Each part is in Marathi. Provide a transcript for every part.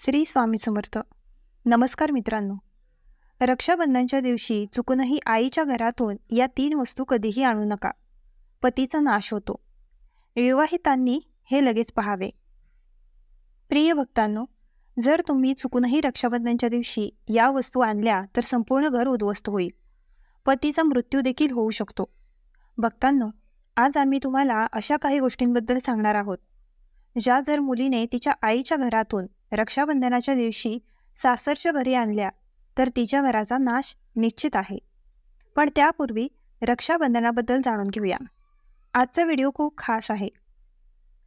श्री स्वामी समर्थ. नमस्कार मित्रांनो. रक्षाबंधनच्या दिवशी चुकूनही आईच्या घरातून या तीन वस्तू कधीही आणू नका. पतीचा नाश होतो. विवाहितांनी हे लगेच पाहावे. प्रिय भक्तांनो जर तुम्ही चुकूनही रक्षाबंधनच्या दिवशी या वस्तू आणल्या तर संपूर्ण घर उद्ध्वस्त होईल. पतीचा मृत्यू देखील होऊ शकतो. भक्तांनो आज आम्ही तुम्हाला अशा काही गोष्टींबद्दल सांगणार आहोत. ज्या जर मुलीने तिच्या आईच्या घरातून रक्षाबंधनाच्या दिवशी सासरच्या घरी आणल्या तर तिच्या घराचा नाश निश्चित आहे. पण त्यापूर्वी रक्षाबंधनाबद्दल जाणून घेऊया. आजचा व्हिडिओ खूप खास आहे.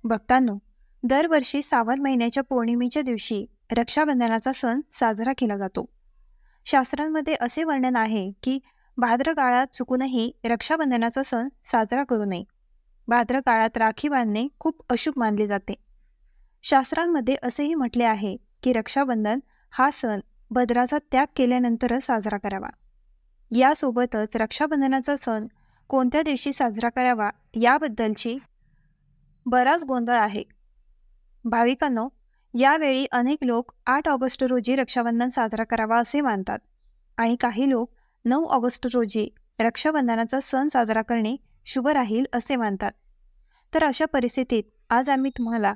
भक्तांनो दरवर्षी सावन महिन्याच्या पौर्णिमेच्या दिवशी रक्षाबंधनाचा सण साजरा केला जातो. शास्त्रांमध्ये असे वर्णन आहे की भाद्र काळात चुकूनही रक्षाबंधनाचा सण साजरा करू नये. भाद्र काळात राखी बांधणे खूप अशुभ मानले जाते. शास्त्रांमध्ये असेही म्हटले आहे की रक्षाबंधन हा सण भद्राचा त्याग केल्यानंतरच साजरा करावा. यासोबतच रक्षाबंधनाचा सण कोणत्या दिवशी साजरा करावा याबद्दलची बराच गोंधळ आहे. भाविकांनो यावेळी अनेक लोक आठ ऑगस्ट रोजी रक्षाबंधन साजरा करावा असे मानतात आणि काही लोक नऊ ऑगस्ट रोजी रक्षाबंधनाचा सण साजरा करणे शुभ राहील असे मानतात. तर अशा परिस्थितीत आज आम्ही तुम्हाला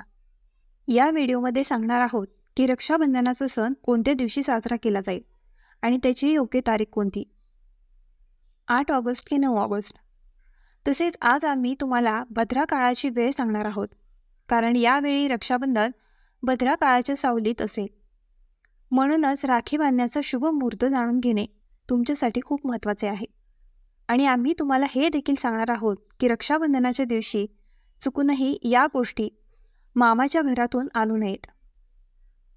या व्हिडिओमध्ये सांगणार आहोत की रक्षाबंधनाचा सण कोणत्या दिवशी साजरा केला जाईल आणि त्याची योग्य तारीख कोणती? आठ ऑगस्ट की नऊ ऑगस्ट. तसेच आज आम्ही तुम्हाला भद्रा काळाची वेळ सांगणार आहोत. कारण यावेळी रक्षाबंधन भद्रा काळाच्या सावलीत असेल. म्हणूनच राखी बांधण्याचा शुभ मुहूर्त जाणून घेणे तुमच्यासाठी खूप महत्त्वाचे आहे. आणि आम्ही तुम्हाला हे देखील सांगणार आहोत की रक्षाबंधनाच्या दिवशी चुकूनही या गोष्टी मामाच्या घरातून आणू नयेत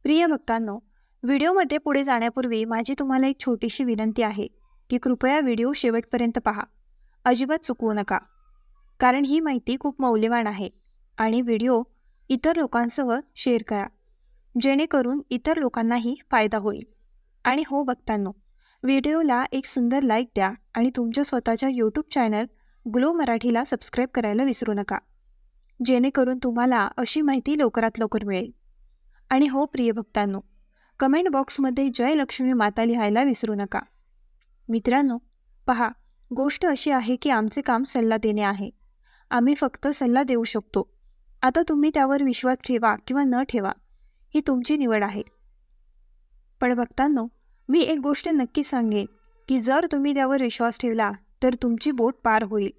प्रिय भक्तांनो व्हिडिओमध्ये पुढे जाण्यापूर्वी माझी तुम्हाला एक छोटीशी विनंती आहे की कृपया व्हिडिओ शेवटपर्यंत पहा. अजिबात चुकवू नका. कारण ही माहिती खूप मौल्यवान आहे आणि व्हिडिओ इतर लोकांसह शेअर करा. जेणेकरून इतर लोकांनाही फायदा होईल. आणि हो भक्तांनो व्हिडिओला एक सुंदर लाईक द्या आणि तुमच्या स्वतःच्या यूट्यूब चॅनल ग्लो मराठीला सबस्क्राईब करायला विसरू नका. जेणेकरून तुम्हाला अशी माहिती लवकरात लवकर मिळेल. आणि हो प्रिय भक्तांनो कमेंट बॉक्समध्ये जय लक्ष्मी माता लिहायला विसरू नका. मित्रांनो पहा गोष्ट अशी आहे की आमचे काम सल्ला देणे आहे. आम्ही फक्त सल्ला देऊ शकतो. आता तुम्ही त्यावर विश्वास ठेवा किंवा न ठेवा ही तुमची निवड आहे. पण भक्तांनो मी एक गोष्ट नक्की सांगेन की जर तुम्ही त्यावर विश्वास ठेवला तर तुमची बोट पार होईल.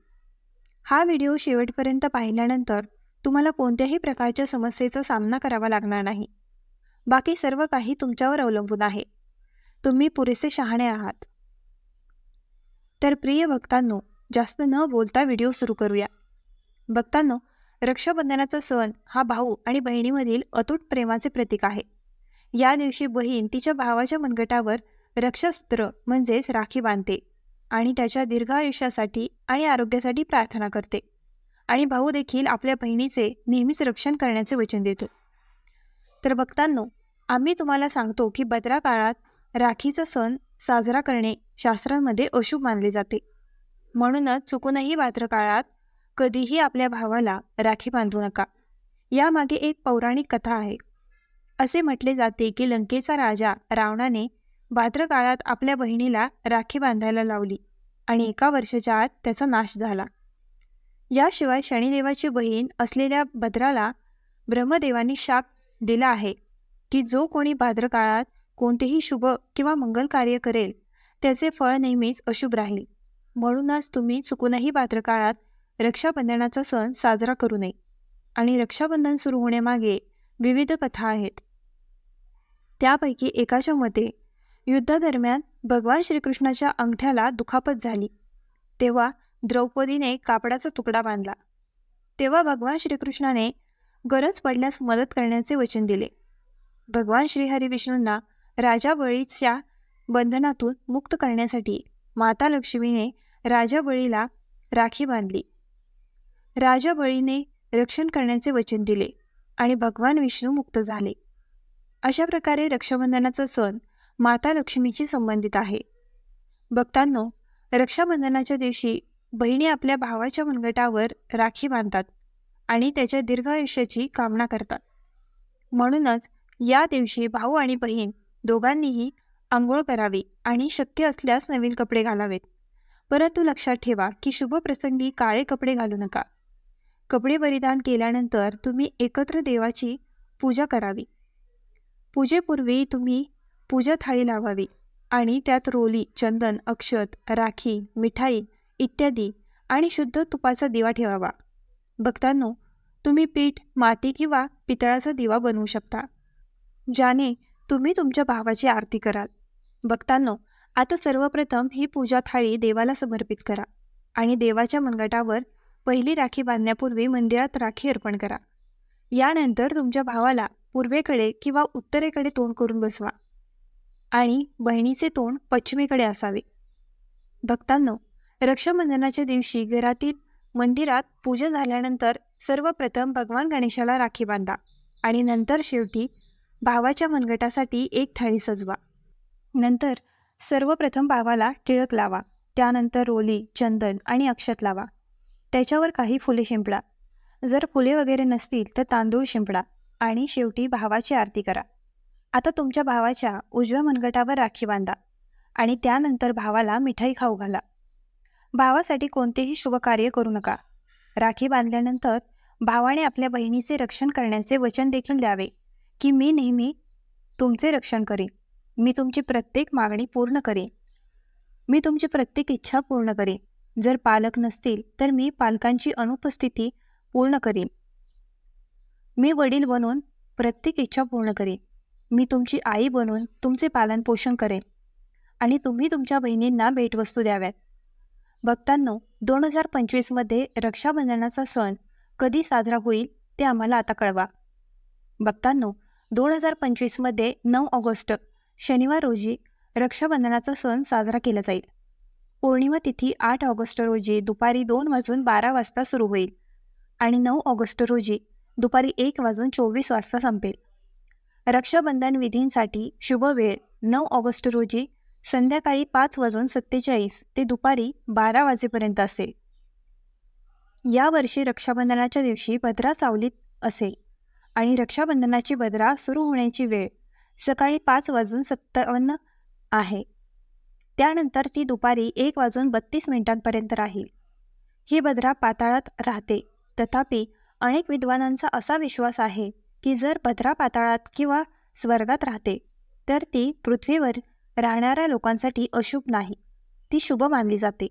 हा व्हिडिओ शेवटपर्यंत पाहिल्यानंतर तुम्हाला कोणत्याही प्रकारच्या समस्येचा सामना करावा लागणार नाही. बाकी सर्व काही तुमच्यावर अवलंबून आहे. तुम्ही पुरेसे शहाणे आहात. तर प्रिय भक्तांनो जास्त न बोलता व्हिडिओ सुरू करूया. भक्तांनो रक्षाबंधनाचा सण हा भाऊ आणि बहिणीमधील अतूट प्रेमाचे प्रतीक आहे. या दिवशी बहीण तिच्या भावाच्या मनगटावर रक्षास्त्र म्हणजेच राखी बांधते. आणि त्याच्या दीर्घ आयुष्यासाठी आणि आरोग्यासाठी प्रार्थना करते. आणि भाऊ देखील आपल्या बहिणीचे नेहमीच रक्षण करण्याचे वचन देतो. तर भक्तांनो आम्ही तुम्हाला सांगतो की बदरा काळात राखीचा सण साजरा करणे शास्त्रांमध्ये अशुभ मानले जाते. म्हणूनच चुकूनही भाद्र काळात कधीही आपल्या भावाला राखी बांधू नका. यामागे एक पौराणिक कथा आहे. असे म्हटले जाते की लंकेचा राजा रावणाने भाद्रकाळात आपल्या बहिणीला राखी बांधायला लावली आणि एका वर्षाच्या आत त्याचा नाश झाला. याशिवाय शनिदेवाची बहीण असलेल्या भद्राला ब्रह्मदेवाने शाप दिला आहे की जो कोणी भाद्र काळात कोणतेही शुभ किंवा मंगल कार्य करेल त्याचे फळ नेहमीच अशुभ राहील. म्हणूनच तुम्ही चुकूनही भाद्र काळात रक्षाबंधनाचा सण साजरा करू नये आणि रक्षाबंधन सुरू होण्यामागे विविध कथा आहेत. त्यापैकी एकाच्या मते युद्धादरम्यान भगवान श्रीकृष्णाच्या अंगठ्याला दुखापत झाली. तेव्हा द्रौपदीने कापडाचा तुकडा बांधला. तेव्हा भगवान श्रीकृष्णाने गरज पडल्यास मदत करण्याचे वचन दिले. भगवान श्रीहरी विष्णूंना राजा बळीच्या बंधनातून मुक्त करण्यासाठी माता लक्ष्मीने राजा बळीला राखी बांधली. राजा बळीने रक्षण करण्याचे वचन दिले आणि भगवान विष्णू मुक्त झाले. अशा प्रकारे रक्षाबंधनाचा सण माता लक्ष्मीशी संबंधित आहे. भक्तांनो रक्षाबंधनाच्या दिवशी बहिणी आपल्या भावाच्या मनगटावर राखी बांधतात आणि त्याच्या दीर्घ आयुष्याची कामना करतात. म्हणूनच या दिवशी भाऊ आणि बहीण दोघांनीही आंघोळ करावी आणि शक्य असल्यास नवीन कपडे घालावेत. परंतु लक्षात ठेवा की शुभ प्रसंगी काळे कपडे घालू नका. कपडे परिधान केल्यानंतर तुम्ही एकत्र देवाची पूजा करावी. पूजेपूर्वी तुम्ही पूजा थाळी लावावी आणि त्यात रोली चंदन अक्षत राखी मिठाई इत्यादी आणि शुद्ध तुपाचा दिवा ठेवावा. भक्तांनो तुम्ही पीठ माती किंवा पितळाचा दिवा बनवू शकता ज्याने तुम्ही तुमच्या भावाची आरती कराल. भक्तांनो आता सर्वप्रथम ही पूजा थाळी देवाला समर्पित करा आणि देवाच्या मनगटावर पहिली राखी बांधण्यापूर्वी मंदिरात राखी अर्पण करा. यानंतर तुमच्या भावाला पूर्वेकडे किंवा उत्तरेकडे तोंड करून बसवा. आणि बहिणीचे तोंड पश्चिमेकडे असावे. भक्तांनो रक्षाबंधनाच्या दिवशी घरातील मंदिरात पूजा झाल्यानंतर सर्वप्रथम भगवान गणेशाला राखी बांधा आणि नंतर शेवटी भावाच्या मनगटासाठी एक थाळी सजवा. नंतर सर्वप्रथम भावाला टिळक लावा त्यानंतर रोली चंदन आणि अक्षत लावा. त्याच्यावर काही फुले शिंपडा. जर फुले वगैरे नसतील तर तांदूळ शिंपडा आणि शेवटी भावाची आरती करा. आता तुमच्या भावाच्या उजव्या मनगटावर राखी बांधा आणि त्यानंतर भावाला मिठाई खाऊ घाला. भावासाठी कोणतेही शुभकार्य करू नका. राखी बांधल्यानंतर भावाने आपल्या बहिणीचे रक्षण करण्याचे वचन देखील द्यावे की मी नेहमी तुमचे रक्षण करेन. मी तुमची प्रत्येक मागणी पूर्ण करेन. मी तुमची प्रत्येक इच्छा पूर्ण करेन. जर पालक नसतील तर मी पालकांची अनुपस्थिती पूर्ण करेन. मी वडील बनून प्रत्येक इच्छा पूर्ण करेन. मी तुमची आई बनून तुमचे पालनपोषण करेन आणि तुम्ही तुमच्या बहिणींना भेटवस्तू द्याव्यात. भक्तांनो दोन हजार पंचवीसमध्ये रक्षाबंधनाचा सण कधी साजरा होईल ते आम्हाला आता कळवा. भक्तांनो दोन हजार पंचवीसमध्ये नऊ ऑगस्ट शनिवार रोजी रक्षाबंधनाचा सण साजरा केला जाईल. पौर्णिमा तिथी आठ ऑगस्ट रोजी दुपारी दोन वाजून बारा वाजता सुरू होईल आणि नऊ ऑगस्ट रोजी दुपारी एक वाजून चोवीस वाजता संपेल. रक्षाबंधन विधींसाठी शुभ वेळ नऊ ऑगस्ट रोजी संध्याकाळी पाच वाजून सत्तेचाळीस ते दुपारी बारा वाजेपर्यंत असेल. यावर्षी रक्षाबंधनाच्या दिवशी भद्रा सावलीत असेल आणि रक्षाबंधनाची भद्रा सुरू होण्याची वेळ सकाळी पाच वाजून सत्तावन्न आहे. त्यानंतर ती दुपारी एक वाजून बत्तीस मिनिटांपर्यंत राहील. ही भद्रा पाताळात राहते. तथापि अनेक विद्वानांचा असा विश्वास आहे की जर भद्रा पाताळात किंवा स्वर्गात राहते तर ती पृथ्वीवर राहणाऱ्या लोकांसाठी अशुभ नाही. ती शुभ मानली जाते.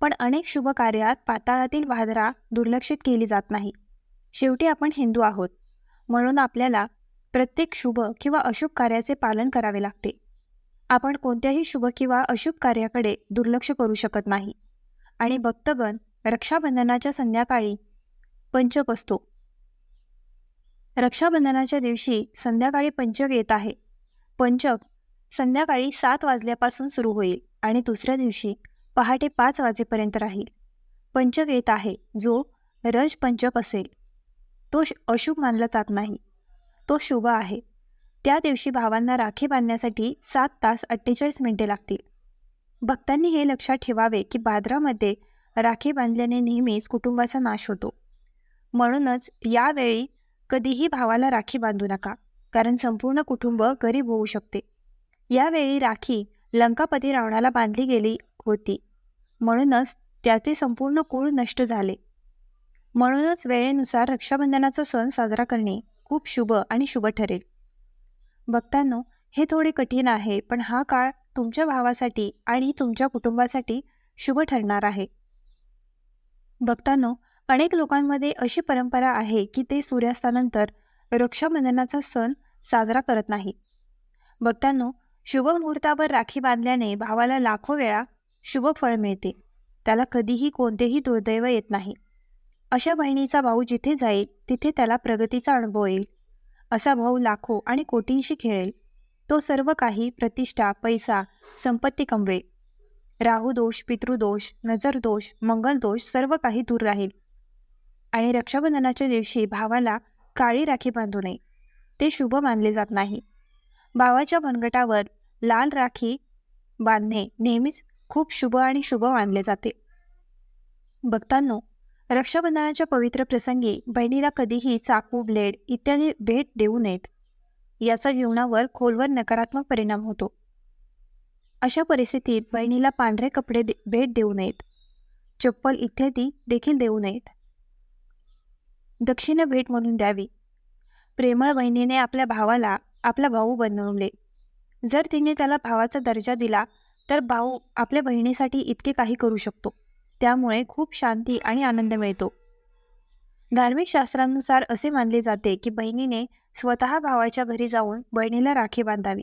पण अनेक शुभ कार्यात पाताळातील वादरा दुर्लक्षित केली जात नाही. शेवटी आपण हिंदू आहोत. म्हणून आपल्याला प्रत्येक शुभ किंवा अशुभ कार्याचे पालन करावे लागते. आपण कोणत्याही शुभ किंवा अशुभ कार्याकडे दुर्लक्ष करू शकत नाही. आणि भक्तगण रक्षाबंधनाच्या संध्याकाळी पंचक असतो. रक्षाबंधनाच्या दिवशी संध्याकाळी पंचक येत आहे. पंचक संध्याकाळी सात वाजल्यापासून सुरू होईल आणि दुसऱ्या दिवशी पहाटे पाच वाजेपर्यंत राहील. पंचक येत आहे. जो रज पंचक असेल तो अशुभ मानला जात नाही. तो शुभ आहे. त्या दिवशी भावांना राखी बांधण्यासाठी सात तास अठ्ठेचाळीस मिनिटे लागतील. भक्तांनी हे लक्षात ठेवावे की बाद्रामध्ये राखी बांधल्याने नेहमीच कुटुंबाचा नाश होतो. म्हणूनच यावेळी कधीही भावाला राखी बांधू नका कारण संपूर्ण कुटुंब गरीब होऊ शकते. यावेळी राखी लंकापती रावणाला बांधली गेली होती. म्हणूनच त्याचे संपूर्ण कुळ नष्ट झाले. म्हणूनच वेळेनुसार रक्षाबंधनाचा सण साजरा करणे खूप शुभ आणि शुभ ठरेल. भक्तांनो हे थोडे कठीण आहे पण हा काळ तुमच्या भावासाठी आणि तुमच्या कुटुंबासाठी शुभ ठरणार आहे. भक्तांनो अनेक लोकांमध्ये अशी परंपरा आहे की ते सूर्यास्तानंतर रक्षाबंधनाचा सण साजरा करत नाही. भक्तांनो शुभ मुहूर्तावर राखी बांधल्याने भावाला लाखो वेळा शुभ फळ मिळते. त्याला कधीही कोणतेही दुर्दैव येत नाही. अशा बहिणीचा भाऊ जिथे जाईल तिथे त्याला प्रगतीचा अनुभव येईल. असा भाऊ लाखो आणि कोटींशी खेळेल. तो सर्व काही प्रतिष्ठा पैसा संपत्ती कमवेल. राहुदोष पितृदोष नजरदोष मंगलदोष सर्व काही दूर राहील. आणि रक्षाबंधनाच्या दिवशी भावाला काळी राखी बांधू नये. ते शुभ मानले जात नाही. भावाच्या मनगटावर लाल राखी बांधणे नेहमीच खूप शुभ आणि शुभ मानले जाते. भक्तांनो रक्षाबंधनाच्या पवित्र प्रसंगी बहिणीला कधीही चाकू ब्लेड इत्यादी भेट देऊ नयेत. याचा जीवनावर खोलवर नकारात्मक परिणाम होतो. अशा परिस्थितीत बहिणीला पांढरे कपडे दे भेट देऊ नयेत. चप्पल इत्यादी देखील देऊ नयेत. दक्षिण भेट म्हणून द्यावी. प्रेमळ बहिणीने आपल्या भावाला आपला भाऊ बनवले. जर तिने त्याला भावाचा दर्जा दिला तर भाऊ आपल्या बहिणीसाठी इतके काही करू शकतो. त्यामुळे खूप शांती आणि आनंद मिळतो. धार्मिक शास्त्रांनुसार असे मानले जाते की बहिणीने स्वतः भावाच्या घरी जाऊन बहिणीला राखी बांधावी.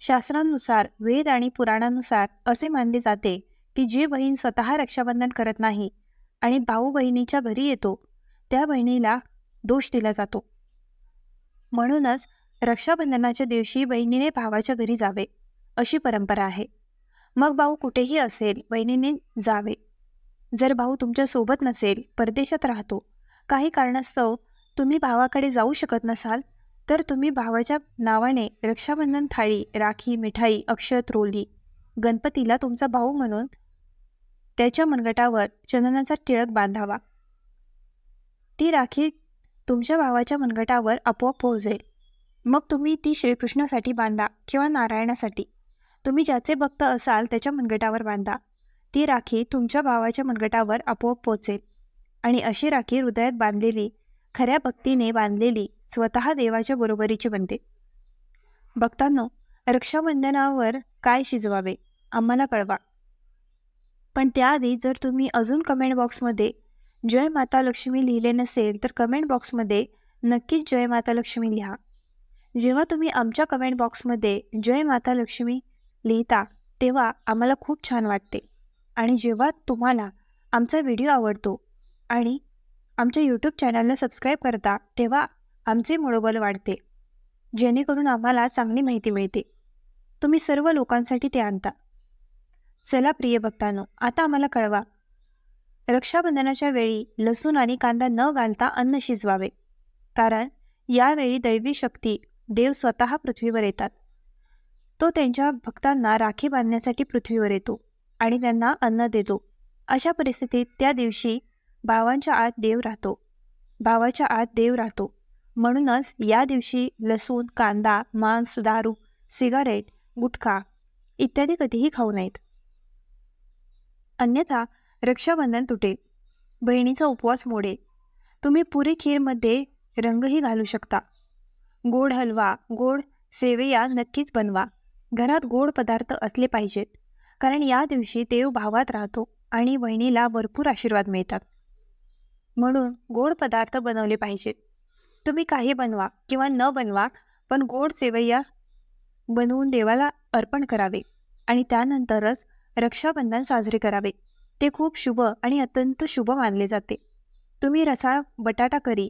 शास्त्रांनुसार वेद आणि पुराणानुसार असे मानले जाते की जी बहीण स्वतः रक्षाबंधन करत नाही आणि भाऊ बहिणीच्या घरी येतो त्या बहिणीला दोष दिला जातो. म्हणूनच रक्षाबंधनाच्या दिवशी बहिणीने भावाच्या घरी जावे अशी परंपरा आहे. मग भाऊ कुठेही असेल बहिणीने जावे. जर भाऊ तुमच्यासोबत नसेल परदेशात राहतो काही कारणास्तव तुम्ही भावाकडे जाऊ शकत नसाल तर तुम्ही भावाच्या नावाने रक्षाबंधन थाळी राखी मिठाई अक्षत रोली गणपतीला तुमचा भाऊ म्हणून त्याच्या मनगटावर चंदनाचा टिळक बांधावा. ती राखी तुमच्या भावाच्या मनगटावर आपोआप पोहोचेल. मग तुम्ही ती श्रीकृष्णासाठी बांधा किंवा नारायणासाठी. तुम्ही ज्याचे भक्त असाल त्याच्या मनगटावर बांधा. ती राखी तुमच्या भावाच्या मनगटावर आपोआप पोचेल आणि अशी राखी हृदयात बांधलेली खऱ्या भक्तीने बांधलेली स्वतः देवाच्या बरोबरीची बनते. भक्तांनो रक्षाबंधनावर काय शिजवावे? आम्हाला कळवा. पण त्याआधी जर तुम्ही अजून कमेंट बॉक्समध्ये जय माता लक्ष्मी लिहिले नसेल तर कमेंट बॉक्समध्ये नक्कीच जय माता लक्ष्मी लिहा. जेव्हा तुम्ही आमच्या कमेंट बॉक्समध्ये जय माता लक्ष्मी लिहिता तेव्हा आम्हाला खूप छान वाटते. आणि जेव्हा तुम्हाला आमचा व्हिडिओ आवडतो आणि आमच्या यूट्यूब चॅनलला सबस्क्राईब करता तेव्हा आमचे मनोबल वाढते. जेणेकरून आम्हाला चांगली माहिती मिळते. तुम्ही सर्व लोकांसाठी ते आणता. चला प्रिय भक्तांनो आता आम्हाला कळवा रक्षाबंधनाच्या वेळी लसूण आणि कांदा न घालता अन्न शिजवावे. कारण यावेळी दैवी शक्ती देव स्वतः पृथ्वीवर येतात. तो त्यांच्या भक्तांना राखी बांधण्यासाठी पृथ्वीवर येतो आणि त्यांना अन्न देतो. अशा परिस्थितीत त्या दिवशी भावांच्या आत देव राहतो. भावाच्या आत देव राहतो. म्हणूनच या दिवशी लसूण कांदा मांस दारू सिगारेट गुटखा इत्यादी कधीही खाऊ नयेत. अन्यथा रक्षाबंधन तुटेल. बहिणीचा उपवास मोडेल. तुम्ही पुरी खीरमध्ये रंगही घालू शकता. गोड हलवा गोड सेवया नक्कीच बनवा. घरात गोड पदार्थ असले पाहिजेत कारण या दिवशी देव भावात राहतो आणि बहिणीला भरपूर आशीर्वाद मिळतात. म्हणून गोड पदार्थ बनवले पाहिजेत. तुम्ही काही बनवा किंवा न बनवा पण गोड सेवैया बनवून देवाला अर्पण करावे आणि त्यानंतरच रक्षाबंधन साजरे करावे. ते खूप शुभ आणि अत्यंत शुभ मानले जाते. तुम्ही रसाळ बटाटा करी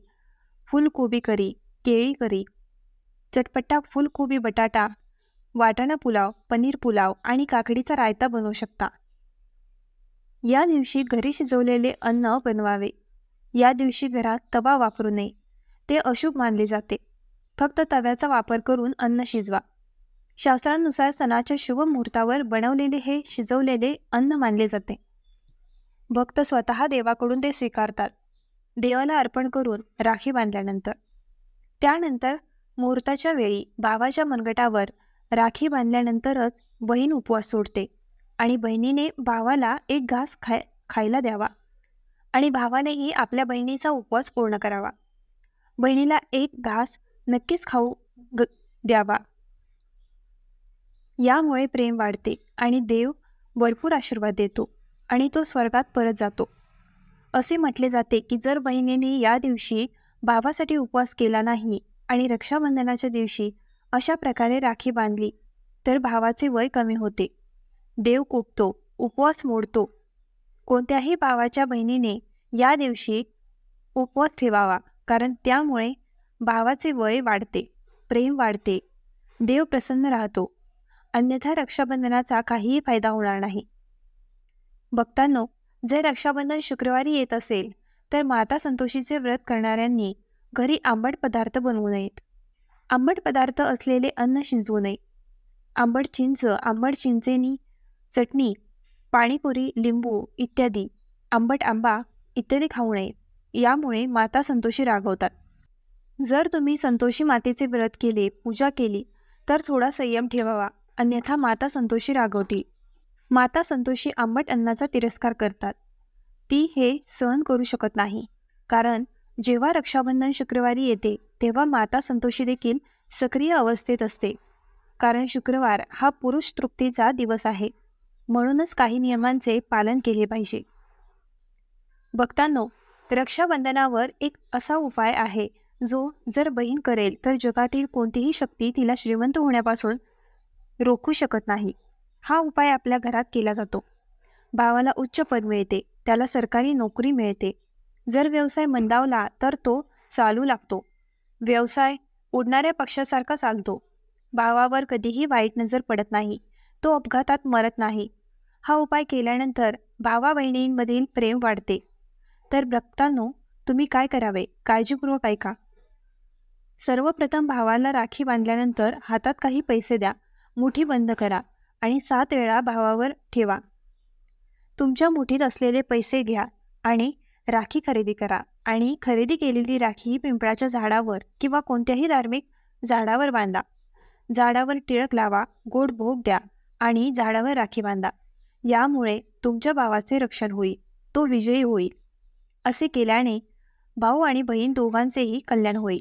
फुलकोबी करी केळी करी चटपट्टा फुलकोबी बटाटा वाटाणा पुलाव पनीर पुलाव आणि काकडीचा रायता बनवू शकता. या दिवशी घरी शिजवलेले अन्न बनवावे. या दिवशी घरात तवा वापरू नये. ते अशुभ मानले जाते. फक्त तव्याचा वापर करून अन्न शिजवा. शास्त्रांनुसार सणाच्या शुभ मुहूर्तावर बनवलेले हे शिजवलेले अन्न मानले जाते. भक्त स्वतः देवाकडून ते स्वीकारतात. देवाला अर्पण करून राखी बांधल्यानंतर. त्यानंतर मुहूर्ताच्या वेळी भावाच्या मनगटावर राखी बांधल्यानंतरच बहीण उपवास सोडते आणि बहिणीने भावाला एक घास खाय खायला द्यावा आणि भावानेही आपल्या बहिणीचा उपवास पूर्ण करावा. बहिणीला एक घास नक्कीच खाऊ ग द्यावा. यामुळे प्रेम वाढते आणि देव भरपूर आशीर्वाद देतो. आणि तो स्वर्गात परत जातो. असे म्हटले जाते की जर बहिणीने या दिवशी बाबासाठी उपवास केला नाही आणि रक्षाबंधनाच्या दिवशी अशा प्रकारे राखी बांधली तर भावाचे वय कमी होते. देव कोपतो उपवास मोडतो. कोणत्याही भावाच्या बहिणीने या दिवशी उपवास ठेवावा कारण त्यामुळे भावाचे वय वाढते प्रेम वाढते. देव प्रसन्न राहतो. अन्यथा रक्षाबंधनाचा काहीही फायदा होणार नाही. भक्तांनो जर रक्षाबंधन शुक्रवारी येत असेल तर माता संतोषीचे व्रत करणाऱ्यांनी घरी आंबट पदार्थ बनवू नयेत. आंबट पदार्थ असलेले अन्न शिजवू नये. आंबट चिंच आंबट चिंचेनी चटणी पाणीपुरी लिंबू इत्यादी आंबट आंबा इत्यादी खाऊ नये. यामुळे माता संतोषी रागवतात. जर तुम्ही संतोषी मातेचे व्रत केले पूजा केली तर थोडा संयम ठेवावा. अन्यथा माता संतोषी रागवतील. माता संतोषी आंबट अन्नाचा तिरस्कार करतात. ती हे सहन करू शकत नाही. कारण जेव्हा रक्षाबंधन शुक्रवारी येते तेव्हा माता संतोषी देखील सक्रिय अवस्थेत असते. कारण शुक्रवार हा पुरुष तृप्तीचा दिवस आहे. म्हणूनच काही नियमांचे पालन केले पाहिजे. बघतानो रक्षाबंधनावर एक असा उपाय आहे जो जर बहीण करेल तर जगातील कोणतीही शक्ती तिला श्रीमंत होण्यापासून रोखू शकत नाही. हा उपाय आपल्या घरात केला जातो. भावाला उच्च पद मिळते त्याला सरकारी नोकरी मिळते. जर व्यवसाय मंदावला तर तो चालू लागतो. व्यवसाय उडणाऱ्या पक्षासारखा चालतो. भावावर कधीही वाईट नजर पडत नाही तो अपघातात मरत नाही. हा उपाय केल्यानंतर भावा बहिणींमधील प्रेम वाढते. तर भक्तांनो तुम्ही काय करावे? काळजीपूर्वक ऐका. सर्वप्रथम भावाला राखी बांधल्यानंतर हातात काही पैसे द्या. मुठी बंद करा. आणि सात वेळा भावावर ठेवा. तुमच्या मुठीत असलेले पैसे घ्या आणि राखी खरेदी करा आणि खरेदी केलेली राखी पिंपळाच्या झाडावर किंवा कोणत्याही धार्मिक झाडावर बांधा. झाडावर टिळक लावा गोड भोग द्या आणि झाडावर राखी बांधा. यामुळे तुमच्या भावाचे रक्षण होईल तो विजयी होईल. असे केल्याने भाऊ आणि बहीण दोघांचेही कल्याण होईल.